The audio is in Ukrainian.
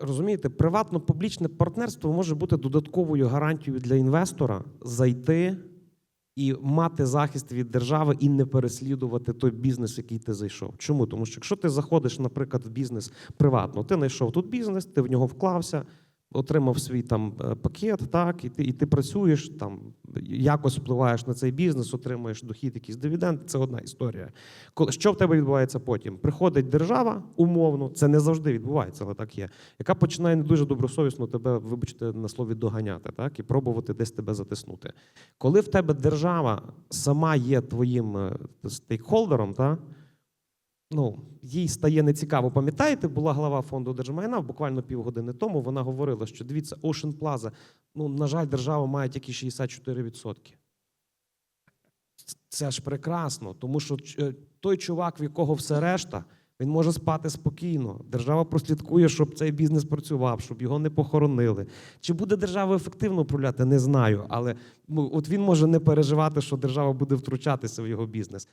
Розумієте, приватно-публічне партнерство може бути додатковою гарантією для інвестора зайти і мати захист від держави і не переслідувати той бізнес, який ти зайшов. Чому? Тому що якщо ти заходиш, наприклад, в бізнес приватно, ти знайшов тут бізнес, ти в нього вклався, отримав свій там е, пакет, так, і ти, і ти працюєш там, якось впливаєш на цей бізнес, отримуєш дохід, якийсь дивіденд. Це одна історія. Що в тебе відбувається потім? Приходить держава умовно, це не завжди відбувається, але так є, яка починає не дуже добросовісно тебе, вибачте, на слові доганяти, так і пробувати десь тебе затиснути. Коли в тебе держава сама є твоїм е, стейкхолдером, так, ну, їй стає нецікаво. Пам'ятаєте, була глава фонду держмайна буквально півгодини тому. Вона говорила, що дивіться, Ocean Plaza, ну, на жаль, держава має тільки 64%. Це ж прекрасно, тому що е, той чувак, в якого все решта, він може спати спокійно. Держава прослідкує, щоб цей бізнес працював, щоб його не похоронили. Чи буде держава ефективно управляти, не знаю. Але ну, от він може не переживати, що держава буде втручатися в його бізнес.